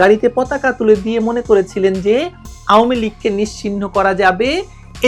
গাড়িতে পতাকা তুলে দিয়ে মনে করেছিলেন যে আওয়ামী লীগকে নিশ্চিহ্ন করা যাবে,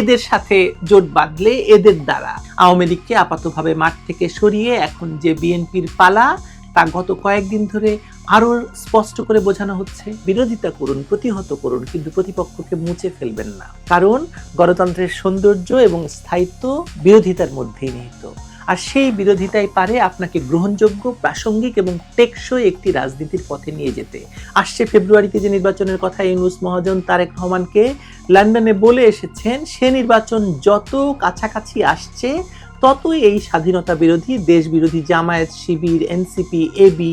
এদের সাথে জোট বাঁধলে এদের দ্বারা। আওয়ামী লীগকে আপাতভাবে মাঠ থেকে সরিয়ে এখন যে বিএনপির পালা, তা গত কয়েকদিন ধরে আরও স্পষ্ট করে বোঝানো হচ্ছে। বিরোধিতা করুন, প্রতিহত করুন, কিন্তু প্রতিপক্ষকে মুছে ফেলবেন না। কারণ গণতন্ত্রের সৌন্দর্য এবং স্থায়িত্ব বিরোধিতার মধ্যেই নিহিত। আর সেই বিরোধিতাই পারে আপনাকে গ্রহণযোগ্য, প্রাসঙ্গিক এবং টেকসই একটি রাজনীতির পথে নিয়ে যেতে। আসছে ফেব্রুয়ারিতে যে নির্বাচনের কথা ইউনুস মহাজন তারেক রহমানকে লন্ডনে বলে এসেছেন, সে নির্বাচন যত কাছাকাছি আসছে, ততই এই স্বাধীনতা বিরোধী দেশ বিরোধী জামায়াত, শিবির, এনসিপি এবি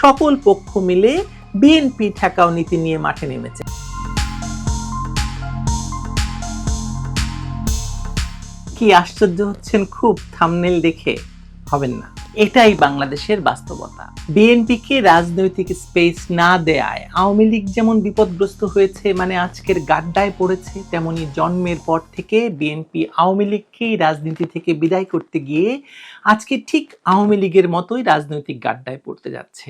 সকল পক্ষ মিলে বিএনপি ঠেকাও নীতি নিয়ে মাঠে নেমেছে। কি আশ্চর্য হচ্ছেন খুব থামনেল দেখে? হবেন না। এটাই বাংলাদেশের বাস্তবতা। বিএনপিকে রাজনৈতিক স্পেস না দেয়ায়, আওয়ামী লীগ যেমন বিপদগ্রস্ত হয়েছে মানে আজকের গাড্ডায় পড়েছে, তেমনি জন্মের পর থেকে বিএনপি আওয়ামী লীগকেই রাজনীতি থেকে বিদায় করতে গিয়ে আজকে ঠিক আওয়ামী লীগের মতোই রাজনৈতিক গাড্ডায় পড়তে যাচ্ছে।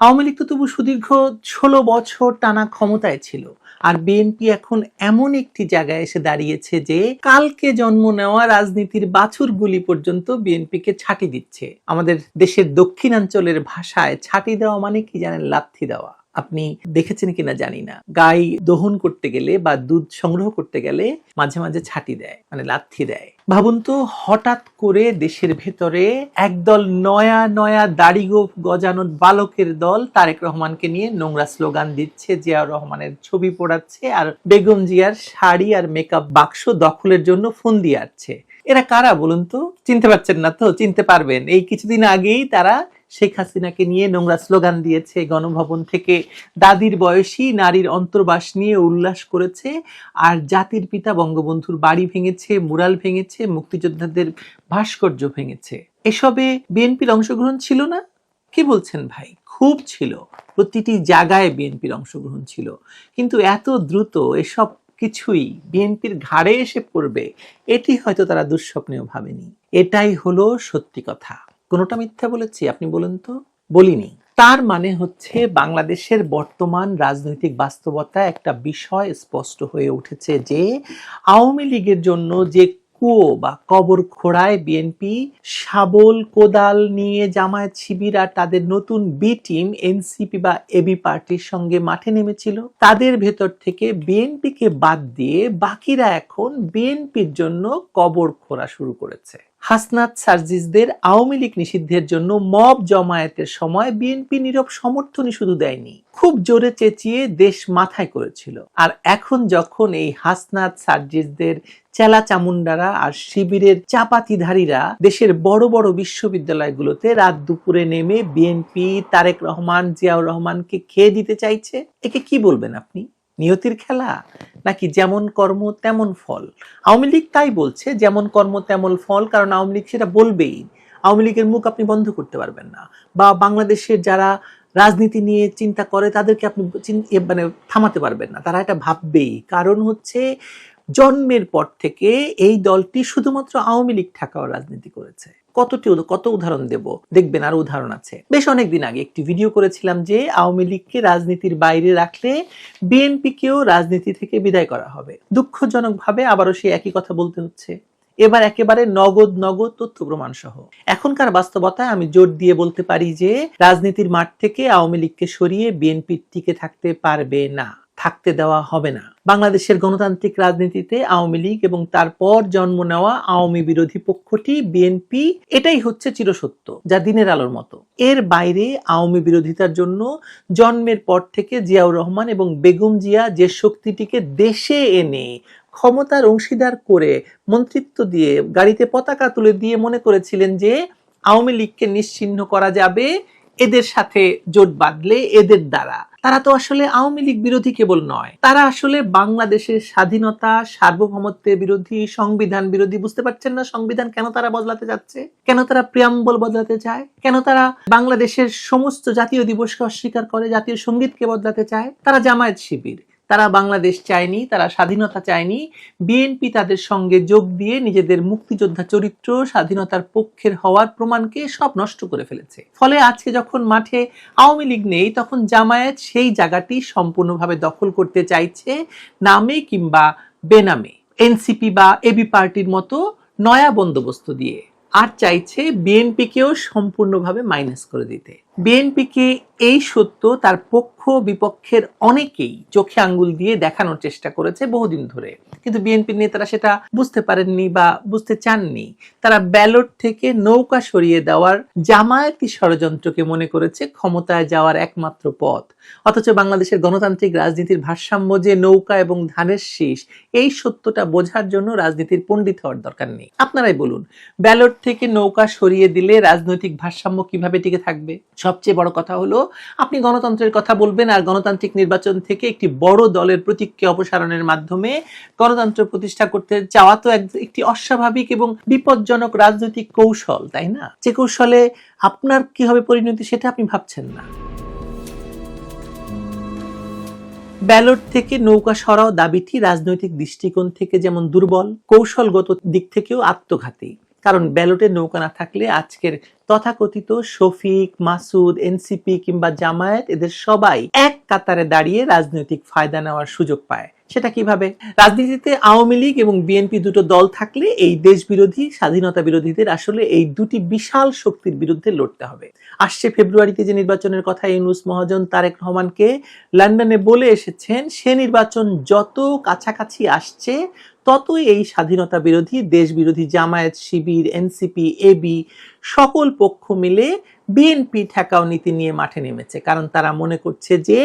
আওয়ামী লীগ তো তবু সুদীর্ঘ ষোলো বছর টানা ক্ষমতায় ছিল। আর বিএনপি এখন এমন একটি জায়গায় এসে দাঁড়িয়েছে যে কালকে জন্ম নেওয়া রাজনীতির বাছুরগুলি পর্যন্ত বিএনপিকে ছাটি দিচ্ছে। আমাদের দেশের দক্ষিণাঞ্চলের ভাষায় ছাটি দেওয়া মানে কি জানেন? লাথি দেওয়া। আপনি দেখেছেন কিনা জানি না। গাই দহন করতে গেলে বা দুধ সংগ্রহ করতে গেলে মাঝে মাঝে ছাটি দেয় মানে লাথি দেয়। ভাবুন তো, হঠাৎ করে দেশের ভেতরে একদল নয়া নয়া দাড়ি গোঁফ গজানো বালকের দল তারেক রহমানকে নিয়ে নোংরা স্লোগান দিচ্ছে, জিয়াউর রহমানের ছবি পোড়াচ্ছে আর বেগম জিয়ার শাড়ি আর মেকআপ বাক্স দখলের জন্য ফোন দিয়ে আসছে এরা কারা বলুন তো? চিনতে পারছেন না তো? চিনতে পারবেন। এই কিছুদিন আগেই তারা শেখ হাসিনাকে নিয়ে নোংরা স্লোগান দিয়েছে গণভবন থেকে। দাদির বয়সী নারীর অন্তর্বাস নিয়ে উল্লাস করেছে আর জাতির পিতা বঙ্গবন্ধুর বাড়ি ভেঙেছে, মুরাল ভেঙেছে, মুক্তিযোদ্ধাদের ভাস্কর্য ভেঙেছে। এসবে বিএনপির অংশগ্রহণ ছিল না? কি বলছেন ভাই? খুব ছিল। প্রতিটি জায়গায় বিএনপির অংশগ্রহণ ছিল। কিন্তু এত দ্রুত এসব কিছুই বিএনপির ঘাড়ে এসে পড়বে, এটি হয়তো তারা দুঃস্বপ্নেও ভাবেনি। এটাই হলো সত্যি কথা। কোনোটা মিথ্যা বলেছি? আপনি বলুন তো। বলিনি। তার মানে হচ্ছে বাংলাদেশের বর্তমান রাজনৈতিক বাস্তবতা একটা বিষয় স্পষ্ট হয়ে উঠেছে যে আওয়ামী লীগের জন্য যে কুয়ো বা কবর খোড়ায় বিএনপি, শাবল, কোদাল নিয়ে জামায়াত শিবির আর তাদের নতুন বি টিম, এনসিপি বা এবি পার্টির সঙ্গে মাঠে নেমেছিল, তাদের ভেতর থেকে বিএনপিকে বাদ দিয়ে বাকিরা এখন বিএনপির জন্য কবর খোঁড়া শুরু করেছে। হাসনাত সার্জিসদের আওয়ামী লীগ নিষিদ্ধের জন্য মব জমায়েতের সময় বিএনপি নীরব সমর্থনই শুধু দেয়নি, খুব জোরে চেঁচিয়ে দেশ মাথায় করেছিল। আর এখন যখন এই হাসনাত সার্জিসদের চেলা চামুন্ডারা আর শিবিরের চাপাতিধারীরা দেশের বড় বড় বিশ্ববিদ্যালয়গুলোতে রাত দুপুরে নেমে বিএনপি তারেক রহমান, জিয়াউর রহমানকে খেয়ে দিতে চাইছে, একে কি বলবেন আপনি? নিয়তির খেলা? নাকি যেমন কর্ম, তেমন ফল? আওয়ামী লীগ তাই বলছে, যেমন কর্ম, তেমন ফল, কারণ আওয়ামী লীগ সেটা বলবেই। আওয়ামী লীগের মুখ আপনি বন্ধ করতে পারবেন না। বা বাংলাদেশের যারা রাজনীতি নিয়ে চিন্তা করে, তাদেরকে আপনি মানে থামাতে পারবেন না। তারা এটা ভাববেই। কারণ হচ্ছে, জন্মের পর থেকে এই দলটি শুধুমাত্র আওয়ামী লীগ ঠেকাও রাজনীতি করেছে। কতটি কত উদাহরণ দেব? দেখবেন আরও উদাহরণ আছে। বেশ অনেকদিন আগে একটি ভিডিও করেছিলাম যে আওয়ামী লীগকে রাজনীতির বাইরে রাখলে বিএনপিকেও রাজনীতি থেকে বিদায় করা হবে। দুঃখজনকভাবে আবারও সেই একই কথা বলতে হচ্ছে। এবার একেবারে নগদ নগদ তথ্য প্রমাণ সহ এখনকার বাস্তবতায় আমি জোর দিয়ে বলতে পারি যে রাজনীতির মাঠ থেকে আওয়ামী লীগকে সরিয়ে বিএনপি টিকে থাকতে পারবে না। থাকতে দেওয়া হবে না। বাংলাদেশের গণতান্ত্রিক রাজনীতিতে আওয়ামী লীগ এবং তারপর জন্ম নেওয়া আওয়ামী বিরোধী পক্ষটি, বিএনপি, এটাই হচ্ছে চিরসত্য, যা দিনের আলোর মতো। এর বাইরে আওয়ামী বিরোধিতার জন্য জন্মের পর থেকে জিয়াউর রহমান এবং বেগম জিয়া যে শক্তিটিকে দেশে এনে ক্ষমতার অংশীদার করে মন্ত্রিত্ব দিয়ে গাড়িতে পতাকা তুলে দিয়ে মনে করেছিলেন যে আওয়ামী লীগকে নিশ্চিহ্ন করা যাবে, এদের সাথে জোট বাঁধলে এদের দ্বারা। তারা তো আসলে আওয়ামী লীগ বিরোধী কেবল নয়। তারা আসলে বাংলাদেশের স্বাধীনতা, সার্বভৌমত্বের বিরোধী, সংবিধান বিরোধী, বুঝতে পারছেন না সংবিধান কেন তারা বদলাতে যাচ্ছে? কেন তারা প্রিয়াম্বল বদলাতে চায়? কেন তারা বাংলাদেশের সমস্ত জাতীয় দিবসকে অস্বীকার করে জাতীয় সঙ্গীতকে বদলাতে চায়? তারা জামায়াত শিবির। তারা বাংলাদেশ চায়নি, তারা স্বাধীনতা চায়নি। বিএনপি তাদের সঙ্গে যোগ দিয়ে নিজেদের মুক্তিযোদ্ধা চরিত্র স্বাধীনতার পক্ষের হওয়ার প্রমাণকে সব নষ্ট করে ফেলেছে। ফলে আজকে যখন মাঠে আওয়ামী লীগ নেই, তখন জামায়াত সেই জায়গাটি সম্পূর্ণভাবে দখল করতে চাইছে নামে কিংবা বেনামে। এনসিপি বা এবি পার্টির মতো নয়া বন্দোবস্ত দিয়ে। আর চাইছে বিএনপিকেও সম্পূর্ণভাবে মাইনাস করে দিতে। বিএনপিকে এই সত্য তার পক্ষ বিপক্ষের অনেকেই চোখে আঙ্গুল দিয়ে দেখানোর চেষ্টা করেছে বহুদিন ধরে। কিন্তু বিএনপির নেতারা সেটা বুঝতে পারেননি বা বুঝতে চাননি। তারা ব্যালট থেকে নৌকা সরিয়ে দেওয়ার জামায়াতি ষড়যন্ত্রকে মনে করেছে ক্ষমতায় যাওয়ার একমাত্র পথ। অথচ বাংলাদেশের গণতান্ত্রিক রাজনীতির ভারসাম্য যে নৌকা এবং ধানের শীষ, এই সত্যটা বোঝার জন্য রাজনীতির পণ্ডিত হওয়ার দরকার নেই। আপনারাই বলুন, ব্যালট থেকে নৌকা সরিয়ে দিলে রাজনৈতিক ভারসাম্য কীভাবে টিকে থাকবে? সবচেয়ে বড় কথা হলো, আপনি গণতন্ত্রের কথা বলবেন আর গণতান্ত্রিক নির্বাচন থেকে একটি বড় দলের প্রতীককে অপসারণের মাধ্যমে গণতন্ত্র প্রতিষ্ঠা করতে চাওয়া তো একটি অস্বাভাবিক এবং বিপজ্জনক রাজনৈতিক কৌশল, তাই না? যে কৌশলে আপনার কি হবে পরিণতি সেটা আপনি ভাবছেন না। ব্যালট থেকে নৌকা সরাও দাবিটি রাজনৈতিক দৃষ্টিকোণ থেকে যেমন দুর্বল, কৌশলগত দিক থেকেও আত্মঘাতী। কারণ ব্যালটে নৌকা না থাকলে আজকের তথাকথিত শফিক, মাসুদ, এনসিপি কিংবা জামায়াত এদের সবাই এক কাতারে দাঁড়িয়ে রাজনৈতিক ফায়দা নেওয়ার সুযোগ পায়। সেটা কীভাবে? রাজনীতিতে আওয়ামী লীগ এবং বিএনপি দুটো দল থাকলে এই দেশ বিরোধী স্বাধীনতা বিরোধীদের আসলে এই দুটি বিশাল শক্তির বিরুদ্ধে লড়তে হবে। আসছে ফেব্রুয়ারিতে যে নির্বাচনের কথা ইউনুস মহাজন তারেক রহমানকে লন্ডনে বলে এসেছেন, সে নির্বাচন যত কাছাকাছি আসছে, ততই এই স্বাধীনতা বিরোধী দেশ বিরোধী জামায়াত শিবির, এনসিপি এবি সকল পক্ষ মিলে বিএনপি ঠেকাও নীতি নিয়ে মাঠে নেমেছে। কারণ তারা মনে করছে যে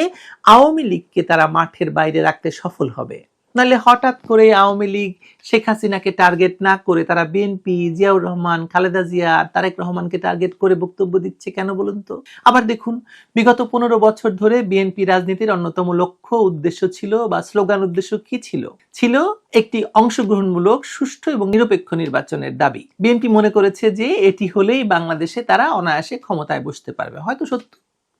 আওয়ামী লীগকে তারা মাঠের বাইরে রাখতে সফল হবে। নাহলে হঠাৎ করে আওয়ামী লীগ শেখ হাসিনাকে টার্গেট না করে তারা বিএনপি জিয়াউর রহমান, খালেদা জিয়া তারেক রহমানকে টার্গেট করে বক্তব্য দিচ্ছে কেন বলুন তো? আবার দেখুন, বিগত পনেরো বছর ধরে বিএনপি রাজনীতির অন্যতম লক্ষ্য উদ্দেশ্য ছিল বা স্লোগান উদ্দেশ্য কি ছিল? ছিল একটি অংশগ্রহণমূলক, সুষ্ঠু এবং নিরপেক্ষ নির্বাচনের দাবি। বিএনপি মনে করেছে যে এটি হলেই বাংলাদেশে তারা অনায়াসে ক্ষমতায় বসতে পারবে। হয়তো সত্য,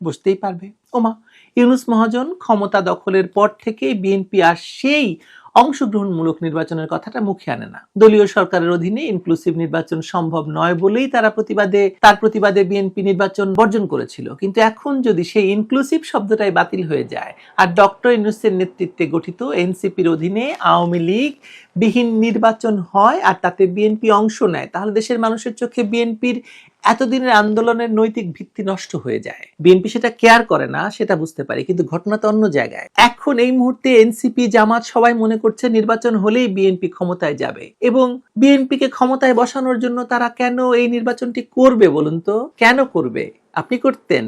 বসতেই পারবে। ওমা ইউনুস মহাজন ক্ষমতা দখলের পর থেকে বিএনপি আর সেই অংশগ্রহণমূলক নির্বাচনের কথাটা মুখে আনে না। দলীয় সরকারের অধীনে ইনক্লুসিভ নির্বাচন সম্ভব নয় বলেই তারা প্রতিবাদে, তার প্রতিবাদে বিএনপি নির্বাচন বর্জন করেছিল। কিন্তু এখন যদি সেই ইনক্লুসিভ শব্দটাই বাতিল হয়ে যায়, আর ডক্টর ইউনুসের নেতৃত্বে গঠিত এনসিপির অধীনে আওয়ামী লীগ বিহীন নির্বাচন হয় আর তাতে বিএনপি অংশ নেয়, তাহলে দেশের মানুষের চোখে বিএনপির এতদিনের আন্দোলনের নৈতিক ভিত্তি নষ্ট হয়ে যায়। বিএনপি সেটা কেয়ার করে না, সেটা বুঝতে পারি, কিন্তু ঘটনা তো অন্য জায়গায়। এখন এই মুহূর্তে এনসিপি, জামাত সবাই মনে করছে নির্বাচন হলেই বিএনপি ক্ষমতায় যাবে। এবং বিএনপিকে ক্ষমতায় বসানোর জন্য তারা কেন এই নির্বাচনটি করবে বলুন তো? কেন করবে? আপনি করতেন।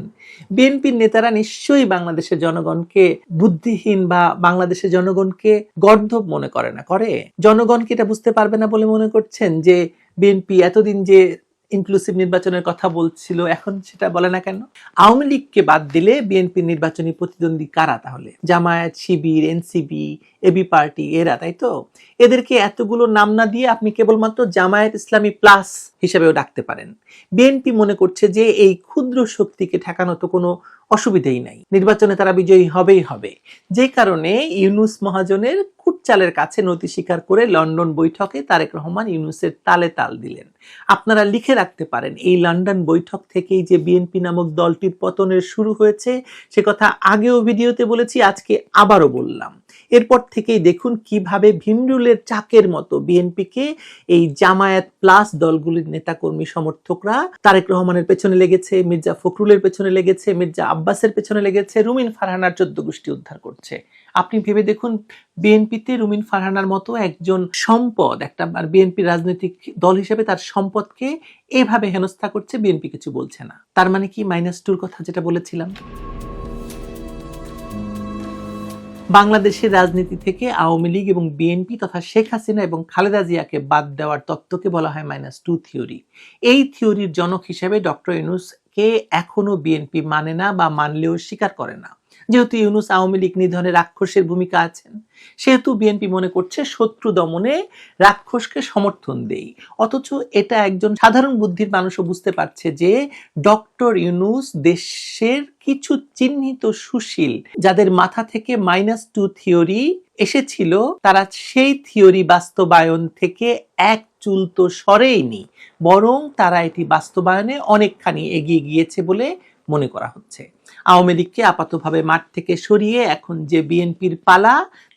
বিএনপির নেতারা নিশ্চয়ই বাংলাদেশের জনগণকে বুদ্ধিহীন বা বাংলাদেশের জনগণকে গর্ধব মনে করে না, করে? জনগণ কি এটা বুঝতে পারবে না বলে মনে করছেন যে বিএনপি এতদিন যে ইনক্লুসিভ নির্বাচনের কথা বলছিল, এখন সেটা বলে না কেন? আওয়ামী লীগকে বাদ দিলে বিএনপি নির্বাচনী প্রতিদ্বন্দ্বী কারা তাহলে? Jamaat, Shibir NCB AB party, এরা, তাই তো? এদেরকে এতগুলো নাম না দিয়ে আপনি কেবলমাত্র জামায়াত ইসলামী প্লাস হিসেবেও ডাকতে পারেন। বিএনপি মনে করছে যে এই ক্ষুদ্র শক্তিকে ঠেকানো তো কোনো অসুবিধেই নাই। নির্বাচনে তারা বিজয়ী হবেই হবে। যে কারণে ইউনুস মহাজনের কুটচালের কাছে নতি স্বীকার করে লন্ডন বৈঠকে তারেক রহমান ইউনুসের তালে তাল দিলেন। আপনারা লিখে রাখতে পারেন, এই লন্ডন বৈঠক থেকেই যে বিএনপি নামক দলটির পতনের শুরু হয়েছে, সে কথা আগেও ভিডিওতে বলেছি, আজকে আবারও বললাম। এরপর থেকেই দেখুন কীভাবে ভিমরুলের চাকের মতো বিএনপিকে এই জামায়াত প্লাস দলগুলির নেতাকর্মী সমর্থকরা তারেক রহমানের পেছনে লেগেছে, মির্জা ফখরুলের পেছনে লেগেছে, মির্জা আব্বাসের পেছনে লেগেছে, রুমিন ফারহানার চোদ্দ গোষ্ঠী উদ্ধার করছে। আপনি ভেবে দেখুন, বিএনপিতে রুমিন ফারহানার মতো একজন সম্পদ, একটা বিএনপি রাজনৈতিক দল হিসেবে তার সম্পদকে এভাবে হেনস্থা করছে, বিএনপি কিছু বলছে না। তার মানে কি মাইনাস টুর কথা যেটা বলেছিলাম? বাংলাদেশের রাজনীতি থেকে আওয়ামী লীগ এবং বিএনপি তথা শেখ হাসিনা এবং খালেদা জিয়াকে বাদ দেওয়ার তত্ত্বকে বলা হয় মাইনাস টু থিওরি এই থিওরির জনক হিসেবে ডক্টর ইউনুসকে এখনও বিএনপি মানে না বা মানলেও স্বীকার করে না। যেহেতু ইউনুস আওয়ামী লীগ নিধনে রাক্ষসের ভূমিকা আছেন, সেহেতু বিএনপি মনে করছে শত্রু দমনে রাক্ষসকে সমর্থন দেই। অথচ এটা একজন সাধারণ বুদ্ধির মানুষও বুঝতে পারছে যে ডক্টর ইউনুস দেশের কিছু চিহ্নিত সুশীল, যাদের মাথা থেকে মাইনাস টু থিওরি এসেছিল, তারা সেই থিওরি বাস্তবায়ন থেকে এক চুল তো সরেইনি, বরং তারা এটি বাস্তবায়নে অনেকখানি এগিয়ে গিয়েছে বলে মনে করা হচ্ছে। আওয়ামী লীগকে আপাতভাবে মাঠ থেকে সরিয়ে এখন যে বিএনপির পালা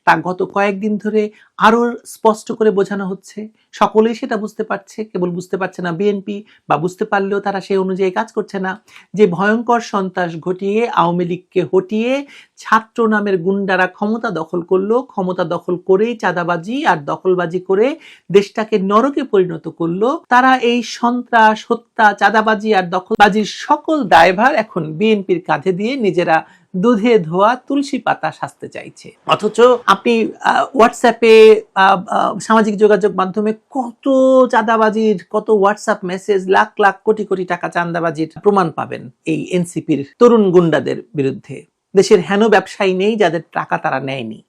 তা গত কয়েকদিন ধরে আরও স্পষ্ট করে বোঝানো হচ্ছে। সকলেই সেটা বুঝতে পারছে, কেবল বুঝতে পারছে না বিএনপি বা বুঝতে পারলেও তারা সেই অনুযায়ী কাজ করছে না। যে ভয়ঙ্কর সন্ত্রাস ঘটিয়ে আওয়ামী লীগকে হটিয়ে ছাত্র নামের গুন্ডারা ক্ষমতা দখল করল, ক্ষমতা দখল করেই চাঁদাবাজি আর দখলবাজি করে দেশটাকে নরকে পরিণত করল, তারা এই সন্ত্রাস, হত্যা, চাঁদাবাজি আর দখলবাজির সকল দায়ভার এখন বিএনপির কাঁধে দিয়ে নিজেরা দুধে ধোয়া তুলসী পাতা সাজতে চাইছে। অথচ আপনি হোয়াটসঅ্যাপে সামাজিক যোগাযোগ মাধ্যমে কত চাঁদাবাজির, কত হোয়াটসঅ্যাপ মেসেজ লাখ লাখ, কোটি কোটি টাকা চাঁদাবাজির প্রমাণ পাবেন এই এনসিপির তরুণ গুন্ডাদের বিরুদ্ধে। দেশের হেন ব্যবসায়ী নেই যাদের টাকা তারা নেয়নি।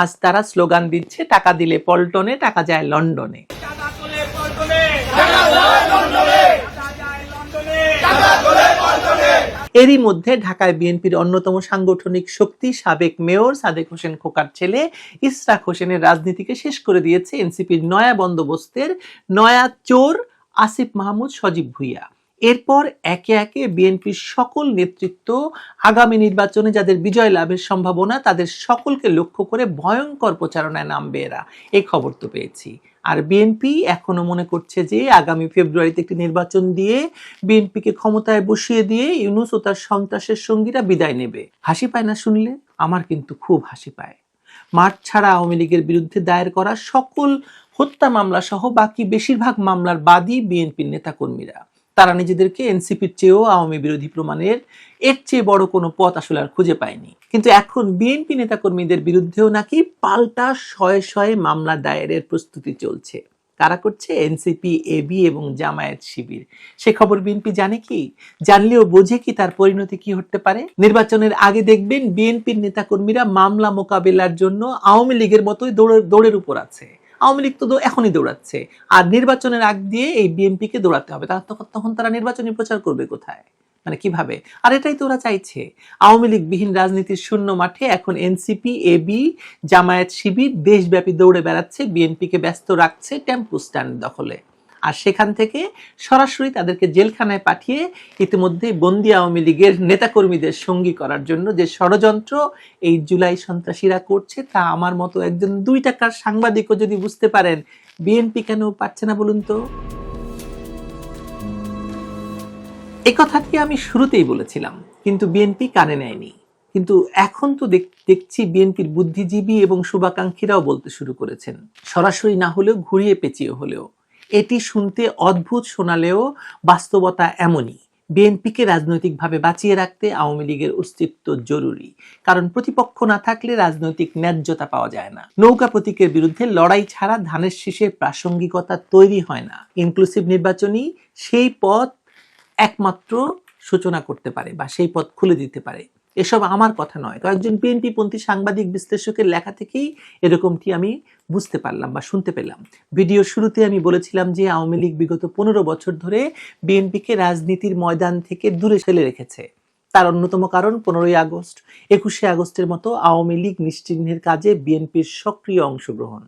আজ তারা স্লোগান দিচ্ছে, টাকা দিলে পল্টনে, টাকা যায় লন্ডনে টাকা তোলে পল্টনে টাকা যায় লন্ডনে টাকা যায় লন্ডনে টাকা তোলে পল্টনে এরই মধ্যে ঢাকায় বিএনপির অন্যতম সাংগঠনিক শক্তি সাবেক মেয়র সাদেক হোসেন খোকার ছেলে ইসরাক হোসেনের রাজনীতিকে শেষ করে দিয়েছে এনসিপির নয়া বন্দোবস্তের নয়া চোর আসিফ মাহমুদ, সজীব ভুইয়া। এরপর একে একে বিএনপির সকল নেতৃত্ব আগামী নির্বাচনে যাদের বিজয় লাভের সম্ভাবনা, তাদের সকলকে লক্ষ্য করে ভয়ঙ্কর প্রচারণায় নামবে এরা। এই খবর তো পেয়েছি। আর বিএনপি এখনও মনে করছে যে আগামী ফেব্রুয়ারিতে একটি নির্বাচন দিয়ে বিএনপিকে ক্ষমতায় বসিয়ে দিয়ে ইউনুস ও তার সন্ত্রাসের সঙ্গীরা বিদায় নেবে। হাসি পায় না শুনলে? আমার কিন্তু খুব হাসি পায়। মাঠ ছাড়া আওয়ামী লীগের বিরুদ্ধে দায়ের করা সকল হত্যা মামলা সহ বাকি বেশিরভাগ মামলার বাদী বিএনপির নেতাকর্মীরা। তারা নিজেদেরকে এনসিপির চেয়েও আওয়ামী বিরোধী প্রমাণের এর চেয়ে বড় কোনো পথ আসলে আর খুঁজে পায়নি। কিন্তু এখন বিএনপি নেতাকর্মীদের বিরুদ্ধেও নাকি পাল্টা শয়ে শয়ে মামলা দায়েরের প্রস্তুতি চলছে। কারা করছে? এনসিপি এবি এবং জামায়াত শিবির। সে খবর বিএনপি জানে কি? জানলেও বোঝে কি তার পরিণতি কি হতে পারে? নির্বাচনের আগে দেখবেন বিএনপির নেতাকর্মীরা মামলা মোকাবেলার জন্য আওয়ামী লীগের মতোই দৌড়ের দৌড়ের উপর আছে। আওয়ামী লীগ তো এখনই দৌড়াচ্ছে। আর নির্বাচনের আগ দিয়ে এই বিএনপিকে দৌড়াতে হবে। তার তখন তারা নির্বাচনী প্রচার করবে কোথায়? মানে কীভাবে? আর এটাই তো ওরা চাইছে। আওয়ামী লীগ বিহীন রাজনীতির শূন্য মাঠে এখন এনসিপি এবি জামায়াত শিবির দেশব্যাপী দৌড়ে বেড়াচ্ছে, বিএনপিকে ব্যস্ত রাখছে, টেম্পু স্ট্যান্ড দখলে। আর সেখান থেকে সরাসরি তাদেরকে জেলখানায় পাঠিয়ে ইতিমধ্যে বন্দি আওয়ামী লীগের নেতাকর্মীদের সঙ্গী করার জন্য যে ষড়যন্ত্র এই জুলাই সন্ত্রাসীরা করছে, তা আমার মতো একজন দুই টাকার সাংবাদিকও যদি বুঝতে পারেন, বিএনপি কেন পারছে না বলুন তো? এই কথাটি আমি শুরুতেই বলেছিলাম, কিন্তু বিএনপি কানে নেয়নি। কিন্তু এখন তো দেখ- দেখছি বিএনপির বুদ্ধিজীবী এবং শুভাকাঙ্ক্ষীরাও বলতে শুরু করেছেন, সরাসরি না হলেও ঘুরিয়ে পেঁচিয়ে হলেও। এটি শুনতে অদ্ভুত শোনালেও বাস্তবতা এমনই। বিএনপিকে রাজনৈতিকভাবে বাঁচিয়ে রাখতে আওয়ামী লীগের অস্তিত্ব জরুরি, কারণ প্রতিপক্ষ না থাকলে রাজনৈতিক ন্যায্যতা পাওয়া যায় না। নৌকা প্রতীকের বিরুদ্ধে লড়াই ছাড়া ধানের শীষের প্রাসঙ্গিকতা তৈরি হয় না। ইনক্লুসিভ নির্বাচনী সেই পথ একমাত্র সূচনা করতে পারে বা সেই পথ খুলে দিতে পারে। এসব আমার কথা নয়। কয়েকজন বিএনপি পন্থী সাংবাদিক বিশ্লেষকের লেখা থেকেই এরকমটি আমি বুঝতে পারলাম বা শুনতে পেলাম। ভিডিও শুরুতে আমি বলেছিলাম যে আওয়ামী লীগ বিগত পনেরো বছর ধরে বিএনপিকে রাজনীতির ময়দান থেকে দূরে ফেলে রেখেছে। তার অন্যতম কারণ, পনেরোই আগস্ট, একুশে আগস্টের মতো আওয়ামী লীগ নিশ্চিহ্নের কাজে বিএনপির সক্রিয় অংশগ্রহণ।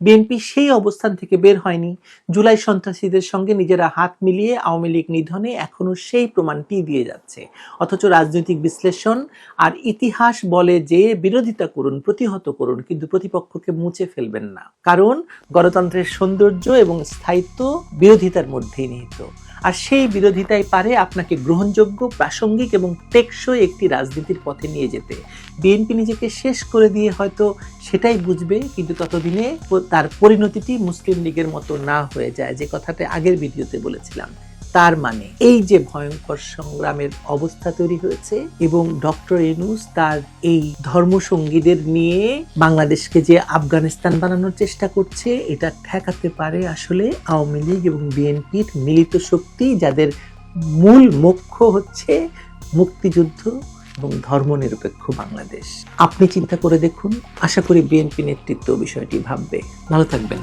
বিএনপি সেই অবস্থান থেকে বের হয়নি। জুলাই সন্ত্রাসীদের সঙ্গে নিজেরা হাত মিলিয়ে আওয়ামী লীগ নিধনে এখনও সেই প্রমাণটি দিয়ে যাচ্ছে। অথচ রাজনৈতিক বিশ্লেষণ আর ইতিহাস বলে যে বিরোধিতা করুন, প্রতিহত করুন, কিন্তু প্রতিপক্ষকে মুছে ফেলবেন না। কারণ গণতন্ত্রের সৌন্দর্য এবং স্থায়িত্ব বিরোধিতার মধ্যেই নিহিত। আর সেই বিরোধিতাই পারে আপনাকে গ্রহণযোগ্য, প্রাসঙ্গিক এবং টেকসই একটি রাজনীতির পথে নিয়ে যেতে। বিএনপি নিজেকে শেষ করে দিয়ে হয়তো সেটাই বুঝবে, কিন্তু ততদিনে তার পরিণতিটি মুসলিম লীগের মতো না হয়ে যায়, যে কথাটা আগের ভিডিওতে বলেছিলাম। তার মানে এই যে ভয়ঙ্কর সংগ্রামের অবস্থা তৈরি হয়েছে এবং ডক্টর এনুস তার এই ধর্মসঙ্গীদের নিয়ে বাংলাদেশকে যে আফগানিস্তান বানানোর চেষ্টা করছে, এটা ঠেকাতে পারে আসলে আওয়ামী লীগ এবং বিএনপির মিলিত শক্তি যাদের মূল মুখ্য হচ্ছে মুক্তিযুদ্ধ এবং ধর্মনিরপেক্ষ বাংলাদেশ। আপনি চিন্তা করে দেখুন, আশা করি বিএনপি নেতৃত্ব বিষয়টি ভাববে। ভালো থাকবেন।